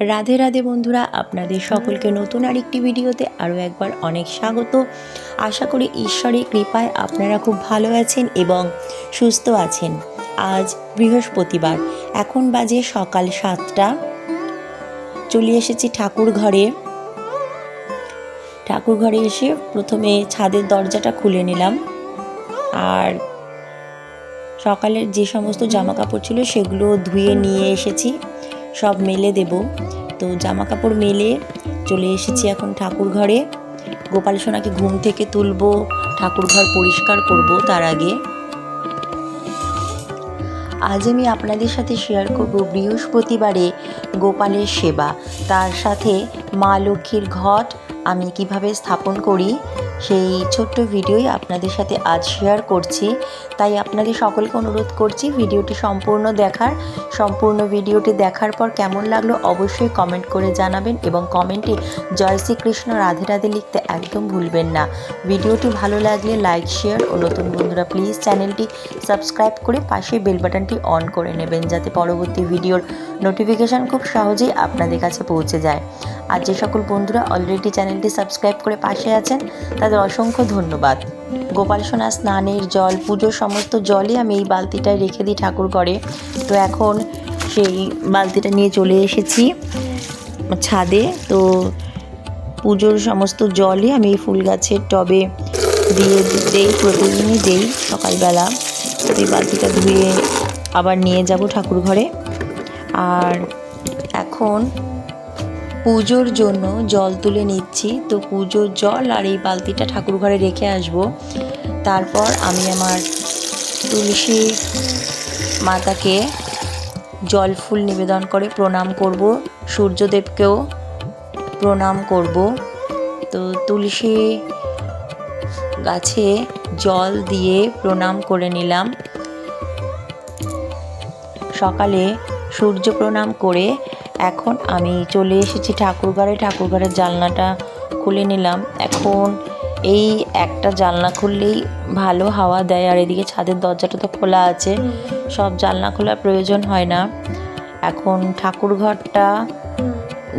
রাধে রাধে বন্ধুরা, আপনাদের সকলকে নতুন আরেকটি ভিডিওতে আরও একবার অনেক স্বাগত। আশা করি ঈশ্বরের কৃপায় আপনারা খুব ভালো আছেন এবং সুস্থ আছেন। আজ বৃহস্পতিবার, এখন বাজে সকাল সাতটা। চলে এসেছি ঠাকুর ঘরে। ঠাকুর ঘরে এসে প্রথমে ছাদের দরজাটা খুলে নিলাম। আর সকালের যে সমস্ত জামা কাপড় ছিল সেগুলো ধুয়ে নিয়ে এসেছি। সব মেলে দেব। তো জামা কাপড় মেলে চলে এসেছি এখন ঠাকুর ঘরে গোপাল সোনাকে ঘুম থেকে তুলবো ঠাকুর ঘর পরিষ্কার করব তার আগে। আজ আমি আপনাদের সাথে শেয়ার করব বৃহস্পতিবারে গোপালের সেবা। তার সাথে মা লক্ষ্মীর ঘট আমি কীভাবে স্থাপন করি সেই ছোট্ট ভিডিওই আপনাদের সাথে আজ শেয়ার করছি। তাই আপনাদের সকলকে অনুরোধ করছি ভিডিওটি সম্পূর্ণ দেখার। সম্পূর্ণ ভিডিওটি দেখার পর কেমন লাগল অবশ্যই কমেন্ট করে জানাবেন এবং কমেন্টে জয় শ্রীকৃষ্ণ, রাধে রাধে লিখতে একদম ভুলবেন না। ভিডিওটি ভালো লাগলে লাইক শেয়ার ও নতুন বন্ধুরা প্লিজ চ্যানেলটি সাবস্ক্রাইব করে পাশে বেল বাটনটি অন করে নেবেন যাতে পরবর্তী ভিডিওর নোটিফিকেশান খুব সহজেই আপনাদের কাছে পৌঁছে যায়। আর যে সকল বন্ধুরা অলরেডি চ্যানেলটি সাবস্ক্রাইব করে পাশে আছেন, তাদের অসংখ্য ধন্যবাদ। গোপাল সোনা স্নানের জল, পুজোর সমস্ত জলই আমি এই বালতিটায় রেখে দিই ঠাকুর ঘরে। তো এখন সেই বালতিটা নিয়ে চলে এসেছি ছাদে। তো পুজোর সমস্ত জলই আমি এই ফুল গাছের টবে দিয়ে দেই, প্রতিদিনই দেই সকালবেলা। এই বালতিটা ধুয়ে আবার নিয়ে যাব ঠাকুর ঘরে। আর এখন পুজোর জন্য জল তুলে নিচ্ছি। তো পুজোর জল আর এই বালতিটা ঠাকুর ঘরে রেখে আসব। তারপর আমি আমার তুলসী মাতাকে জল ফুল নিবেদন করে প্রণাম করব। সূর্যদেবকেও প্রণাম করব। তো তুলসী গাছে জল দিয়ে প্রণাম করে নিলাম। সকালে সূর্য প্রণাম করে এখন আমি চলে এসেছি ঠাকুরঘরে। ঠাকুরঘরের জানলাটা খুলে নিলাম। এখন এই একটা জানলা খুললেই ভালো হাওয়া দেয়, আর এদিকে ছাদের দরজাটা তো খোলা আছে। সব জানলা খোলার প্রয়োজন হয় না। এখন ঠাকুরঘরটা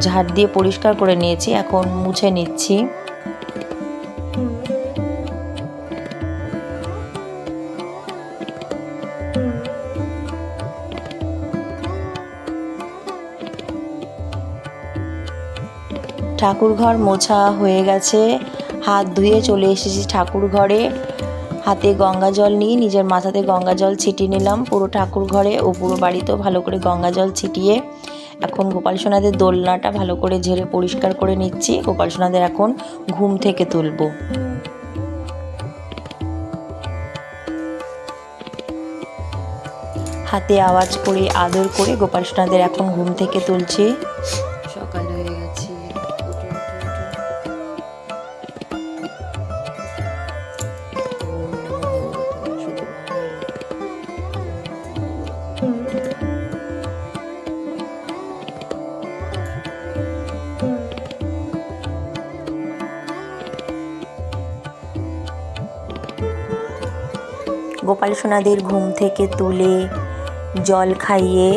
ঝাড় দিয়ে পরিষ্কার করে নিয়েছি, এখন মুছে নিচ্ছি। ঠাকুর ঘর মোছা হয়ে গেছে। হাত ধুয়ে চলে এসেছি ঠাকুর ঘরে হাতে গঙ্গা জল নিয়ে নিজের মাথাতে গঙ্গা জল ছিটিয়ে নিলাম। পুরো ঠাকুর ঘরে ও পুরো বাড়িতেও ভালো করে গঙ্গা জল ছিটিয়ে। এখন গোপাল সোনাদের দোলনাটা ভালো করে ঝেড়ে পরিষ্কার করে নিচ্ছি। গোপাল সোনাদের এখন ঘুম থেকে তুলবো। হাতে আওয়াজ করে আদর করে গোপাল সোনাদের এখন ঘুম থেকে তুলছি। গোপাল সোনাদের ঘুম থেকে তুলে জল খাইয়ে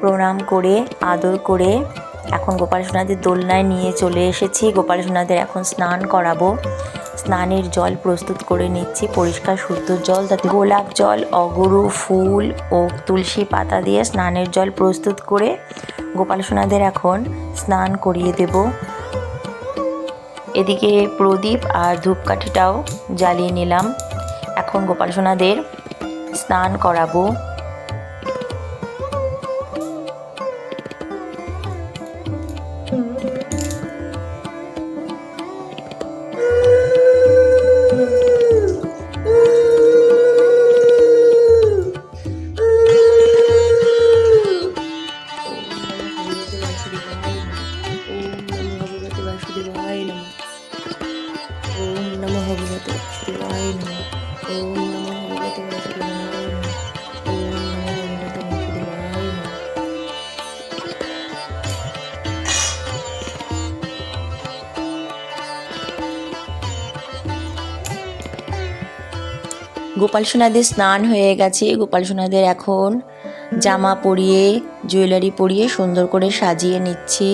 প্রণাম করে, আদর করে এখন গোপাল সোনাদের দোলনায় নিয়ে চলে এসেছি। গোপাল সোনাদের এখন স্নান করাবো। স্নানের জল প্রস্তুত করে নিচ্ছি। পরিষ্কার, শুদ্ধ জল, তাতে গোলাপ জল, অগরু, ফুল ও তুলসী পাতা দিয়ে স্নানের জল প্রস্তুত করে গোপাল সোনাদের এখন স্নান করিয়ে দেব। এদিকে প্রদীপ আর ধূপকাঠিটাও জ্বালিয়ে নিলাম। এখন গোপাল সোনাদের স্নান করাবো। গোপাল সোনাদের স্নান হয়ে গেছে গোপাল সোনাদের এখন জামা পরিয়ে জুয়েলারি পরিয়ে সুন্দর করে সাজিয়ে নিচ্ছি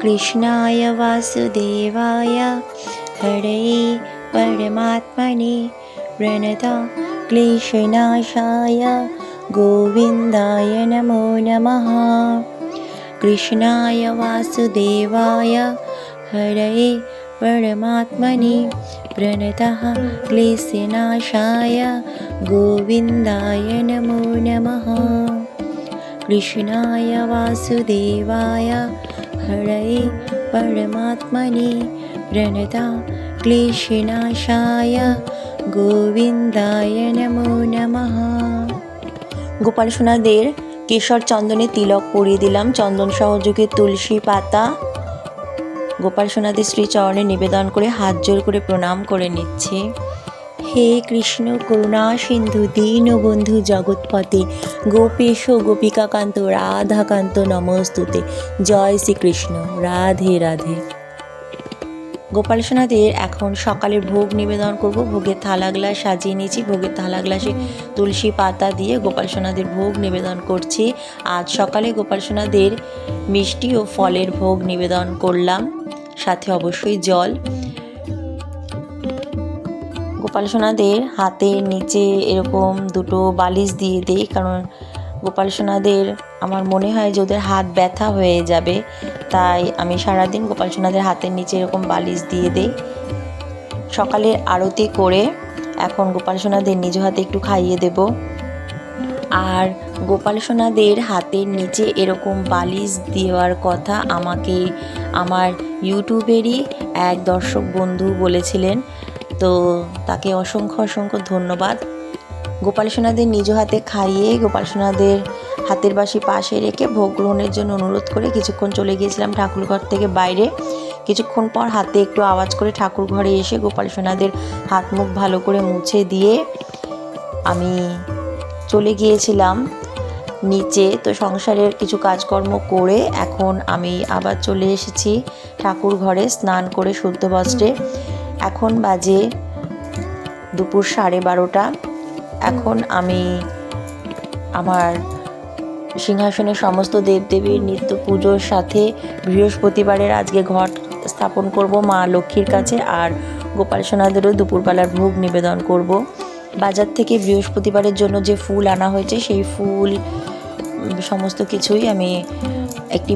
কৃষ্ণায় বাসুদেবায় হরে পরমাত্মনে প্রণত ক্লেশনাশায় গোবিন্দায় নমো নমঃ কৃষ্ণায় বাসুদেবায় হরে परमात्मने प्रणतः क्लेशनाशाय गोविन्दाय नमो नमः कृष्णाय वासुदेवाय हरये परमात्मने प्रणता क्लेशनाशाय গোবিন্দায় নমো নমঃ গোপাল সোনাদের কেশর চন্দনে তিলক পরিয়ে দিলাম চন্দন সহযোগে তুলসী পাতা গোপাল সোনাদের শ্রী চরণে নিবেদন করে হাত জোর করে প্রণাম করে নিচ্ছে। হে কৃষ্ণ, করুণা, সিন্ধু, দীন বন্ধু জগৎপতে গোপেশ গোপিকাকান্ত, রাধাকান্ত নমস্তুতে। জয় শ্রীকৃষ্ণ। রাধে রাধে। গোপাল সোনাদের এখন সকালের ভোগ নিবেদন করব। ভোগের থালা গ্লাস সাজিয়ে নিয়েছি। ভোগের থালা গ্লাসে তুলসী পাতা দিয়ে গোপাল সোনাদের ভোগ নিবেদন করছি। আজ সকালে গোপাল সোনাদের মিষ্টি ও ফলের ভোগ নিবেদন করলাম। সাথে অবশ্যই জল। গোপাল সোনাদের হাতের নিচে এরকম দুটো বালিশ দিয়ে দিই, কারণ গোপাল সোনাদের আমার মনে হয় যে ওদের হাত ব্যথা হয়ে যাবে, তাই আমি সারাদিন গোপাল সোনাদের হাতের নিচে এরকম বালিশ দিয়ে দিই। সকালের আরতি করে এখন গোপাল সোনাদের নিজ হাতে একটু খাইয়ে দেব। আর গোপাল সোনাদের হাতের নিচে এরকম বালিশ দেওয়ার কথা আমাকে আমার ইউটিউবেরই এক দর্শক বন্ধু বলেছিলেন, তো তাকে অসংখ্য অসংখ্য ধন্যবাদ। গোপাল সোনাদের নিজ হাতে খাইয়ে গোপাল সোনাদের হাতের বাসি পাশে রেখে ভোগ গ্রহণের জন্য অনুরোধ করে কিছুক্ষণ চলে গিয়েছিলাম ঠাকুরঘর থেকে বাইরে। কিছুক্ষণ পর হাতে একটু আওয়াজ করে ঠাকুর ঘরে এসে গোপাল সোনাদের হাত মুখ ভালো করে মুছে দিয়ে আমি চলে গিয়েছিলাম। নিচে, তো সংসারের কিছু কাজকর্ম করে এখন আমি আবার চলে এসেছি ঠাকুর ঘরে স্নান করে শুদ্ধ বস্ত্রে। এখন বাজে দুপুর সাড়ে বারোটা। এখন আমি আমার সিংহাসনে সমস্ত দেবদেবীর নিত্য পুজোর সাথে বৃহস্পতিবারের আজকে ঘট স্থাপন করব মা লক্ষ্মীর কাছে আর গোপাল সোনাদেরও দুপুরবেলার ভোগ নিবেদন করব। বাজার থেকে বৃহস্পতিবারের জন্য যে ফুল আনা হয়েছে, সেই ফুল সমস্ত কিছুই আমি একটি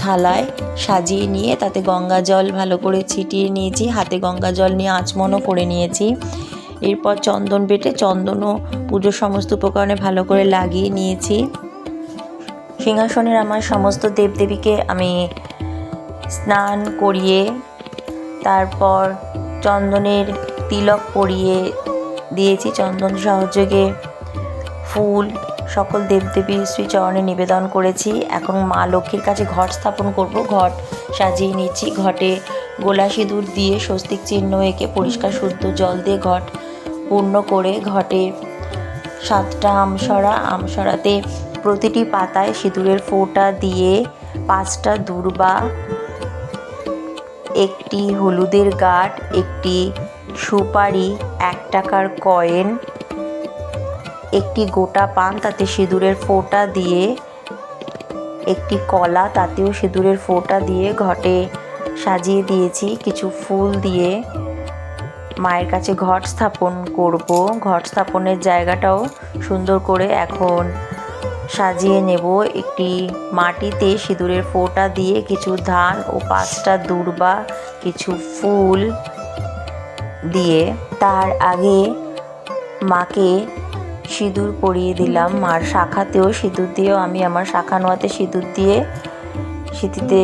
থালায় সাজিয়ে নিয়ে, তাতে গঙ্গা জল ভালো করে ছিটিয়ে নিয়েছি, হাতে গঙ্গা জল নিয়ে আচমনও করে নিয়েছি। এরপর চন্দন বেটে চন্দনও পুজোর সমস্ত উপকরণে ভালো করে লাগিয়ে নিয়েছি। সিংহাসনের আমার সমস্ত দেবদেবীকে আমি স্নান করিয়ে, তারপর চন্দনের তিলক পরিয়ে দিয়েছি। চন্দন সহযোগে ফুল, সকল দেবদেবী শ্রীচরণে নিবেদন করেছি। এখন মা লক্ষ্মীর কাছে ঘট স্থাপন করব। ঘট সাজিয়ে নিচ্ছি। ঘটে গোলা সিঁদুর দিয়ে স্বস্তিক চিহ্ন এঁকে পরিষ্কার শুদ্ধ জল দিয়ে ঘট পূর্ণ করে ঘটে সাতটা আমসরা। আমসরাতে প্রতিটি পাতায় সিঁদুরের ফোঁটা দিয়ে পাঁচটা দূর্বা, একটি হলুদের গাঠ একটি সুপারি এক টাকার কয়েন, একটি গোটা পান তাতে সিঁদুরের ফোঁটা দিয়ে, একটি কলা তাতেও সিঁদুরের ফোঁটা দিয়ে ঘটে সাজিয়ে দিয়েছি, কিছু ফুল দিয়ে। মায়ের কাছে ঘট স্থাপন করব, ঘট স্থাপনের জায়গাটাও সুন্দর করে এখন সাজিয়ে নেব। একটি মাটিতে সিঁদুরের ফোঁটা দিয়ে কিছু ধান ও পাঁচটা দূর্বা, কিছু ফুল দিয়ে তার আগে মাকে সিঁদুর পরিয়ে দিলাম। মার শাখাতেও সিঁদুর দিয়েও আমি আমার শাখা নোয়াতে সিঁদুর দিয়ে সিঁথিতে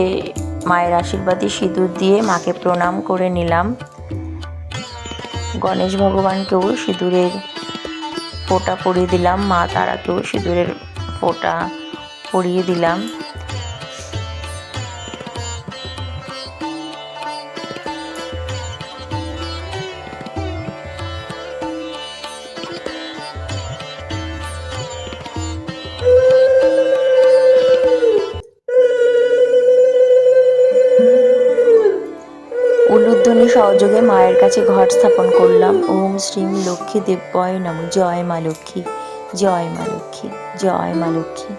মায়ের আশীর্বাদী সিঁদুর দিয়ে মাকে প্রণাম করে নিলাম। গণেশ ভগবানকেও সিঁদুরের ফোঁটা পরিয়ে দিলাম। মা তারাকেও সিঁদুরের ফোঁটা পরিয়ে দিলাম। সহযোগে মায়ের কাছে ঘট স্থাপন করলাম। ওম শ্রীম লক্ষ্মী দেব্যয় নম। জয় মা লক্ষ্মী, জয় মা লক্ষ্মী, জয় মা লক্ষ্মী।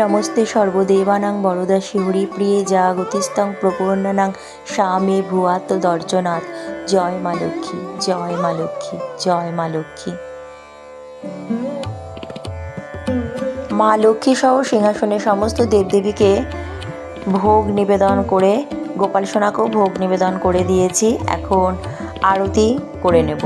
নমস্তে সর্বদেবানাং বরদা শিহরি প্রিয়ে যা গতিস্তং প্রপূর্ণানাং স্বামী ভুয়াত দর্জনাথ। জয় মা লক্ষ্মী, জয় মা লক্ষ্মী, জয় মা লক্ষ্মী। মা লক্ষ্মী সহ সিংহাসনে সমস্ত দেবদেবীকে ভোগ নিবেদন করে গোপাল সোনাকেও ভোগ নিবেদন করে দিয়েছি। এখন আরতি করে নেব।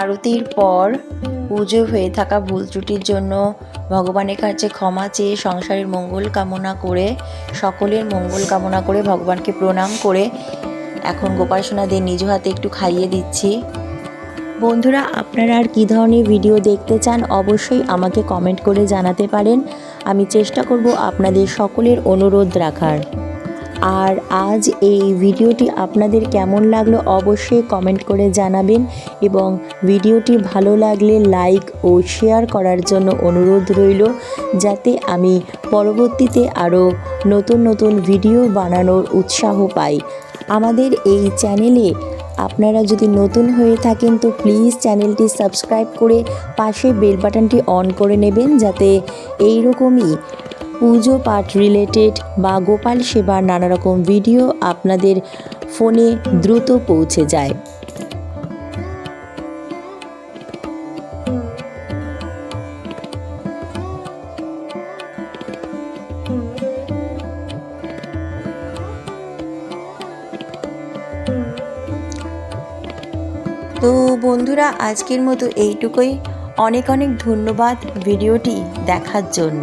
আরতির পর পুজো হয়ে থাকা ভুল ত্রুটির জন্য ভগবানের কাছে ক্ষমা চেয়ে সংসারের মঙ্গল কামনা করে, সকলের মঙ্গল কামনা করে ভগবানকে প্রণাম করে এখন গোপাল সোনাদের নিজ হাতে একটু খাইয়ে দিচ্ছি। বন্ধুরা, আপনারা আর কী ধরনের ভিডিও দেখতে চান অবশ্যই আমাকে কমেন্ট করে জানাতে পারেন। আমি চেষ্টা করব আপনাদের সকলের অনুরোধ রাখার। আর আজ এই ভিডিওটি আপনাদের কেমন লাগল অবশ্যই কমেন্ট করে জানাবেন এবং ভিডিওটি ভালো লাগলে লাইক ও শেয়ার করার জন্য অনুরোধ রইল যাতে আমি পরবর্তীতে আরও নতুন নতুন ভিডিও বানানোর উৎসাহ পাই। আমাদের এই চ্যানেলে আপনারা যদি নতুন হয়ে থাকেন তো প্লিজ চ্যানেলটি সাবস্ক্রাইব করে পাশে বেল বাটনটি অন করে নেবেন যাতে এই রকমই পুজো পাঠ রিলেটেড বা গোপাল সেবার নানা রকম ভিডিও আপনাদের ফোনে দ্রুত পৌঁছে যায়। তো বন্ধুরা, আজকের মতো এইটুকুই। অনেক অনেক ধন্যবাদ ভিডিওটি দেখার জন্য।